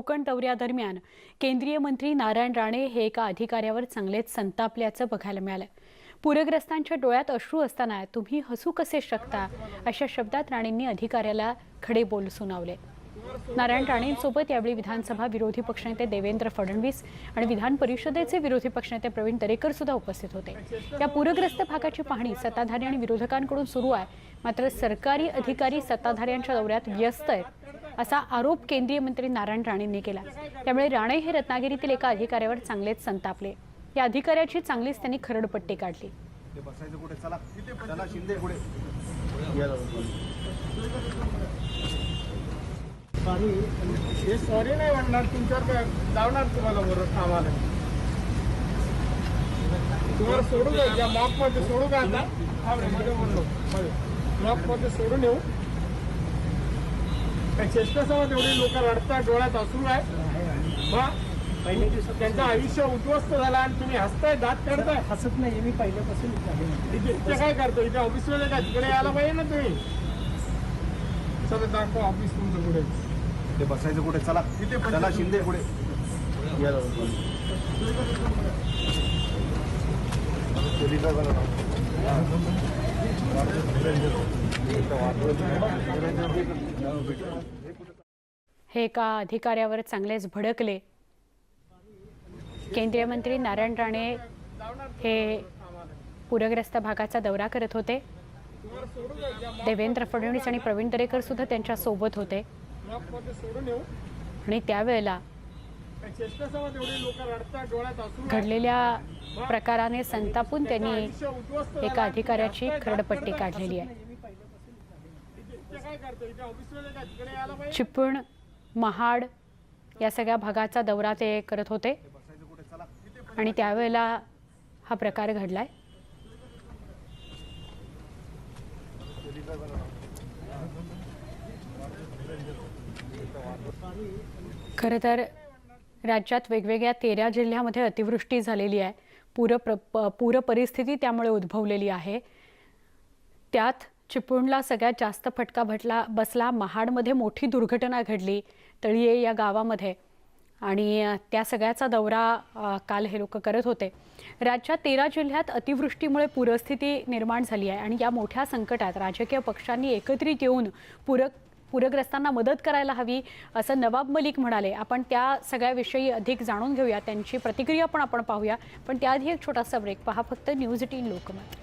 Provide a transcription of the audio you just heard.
कोकण दौऱ्यादरम्यान केंद्रीय मंत्री नारायण राणे हे एका अधिकाऱ्यावर चांगलेच संतापल्याचं बघायला मिळालं. पूरग्रस्तांच्या डोळ्यात अश्रू असताना तुम्ही हसू कसे शकता? अशा शब्दात राणेंनी अधिकाऱ्याला खडे बोल सुनावले. नारायण राणेंसोबत यावेळी विधानसभा विरोधी पक्षनेते देवेंद्र फडणवीस आणि विधान परिषदेचे विरोधी पक्षनेते प्रवीण दरेकर सुद्धा उपस्थित होते. या पूरग्रस्त भागाची पाहणी सत्ताधारी आणि विरोधकांकडून सुरू आहे. मात्र सरकारी अधिकारी सत्ताधाऱ्यांच्या दौऱ्यात व्यस्त आहेत. असा आरोप केंद्रीय मंत्री नारायण राणेंनी केला. त्यामुळे राणे हे रत्नागिरीतील एका अधिकाऱ्यावर चांगलेच संतापले. या अधिकाऱ्याची चांगलीच त्यांनी खरडपट्टी काढली. ते बसायचं कुठे? चला. चला शिंदे पुढे या जाऊन. आणि हे सॉरी नाही म्हणणार तुमच्यावर काय लावणार तुम्हाला बरोबर कामाला तुम्हाला सोडू का या मॉकमध्ये सोडू का आता? बोललो मध्ये सोडून येऊ. काय चेष्टा सवय तेवढी लोक रडतात डोळ्यात असून आहे मग पहिल्या दिवसात त्यांचं आयुष्य उद्ध्वस्त झालं आणि तुम्ही हसताय दात काढताय. हसत नाही मी पहिल्यापासून. इथे इथे काय करतो? इथे ऑफिसमध्ये काय? तिकडे यायला पाहिजे ना तुम्ही. चला दाखवा ऑफिस तुमचं पुढे ते बसायचं कुठे? चला. पण चला शिंदे पुढे या जाऊन. पोलिसाला बोलवा. हे एका अधिकाऱ्यावर चांगलेच भडकले. केंद्रीय मंत्री नारायण राणे हे पूरग्रस्त भागाचा दौरा करत होते. देवेंद्र फडणवीस आणि प्रवीण दरेकर सुद्धा त्यांच्यासोबत होते. आणि त्यावेळेला घडलेल्या प्रकाराने संतापून त्यांनी एका अधिकाऱ्याची खरडपट्टी काढलेली आहे इथे काय करतो इथे ऑफिसमध्ये काय तिकडे यायला पाहिजे चिपळूण महाड या सगळ्या भागाचा दौरा ते करत होते. आणि त्यावेळेला हा प्रकार घडलाय. खरं तर राज्यात वेगवेगळ्या तेरा जिल्ह्यामध्ये अतिवृष्टी झालेली आहे. पूर प्र पूर परिस्थिती त्यामुळे उद्भवलेली आहे. त्यात चिपळूणला सगळ्यात जास्त फटका भटला बसला महाडमध्ये मोठी दुर्घटना घडली तळीये या गावामध्ये. आणि त्या सगळ्याचा दौरा काल हे लोक करत होते. राज्यात तेरा जिल्ह्यात अतिवृष्टीमुळे पूरस्थिती निर्माण झाली आहे आणि या मोठ्या संकटात राजकीय पक्षांनी एकत्रित येऊन पूर पूरग्रस्तांना मदत करायला हवी असं नवाब मलिक म्हणाले. आपण त्या सगळ्याविषयी अधिक जाणून घेऊया. त्यांची प्रतिक्रिया पण आपण पाहूया. पण त्याआधी एक छोटासा ब्रेक पहा फक्त न्यूज एटीन लोकमत.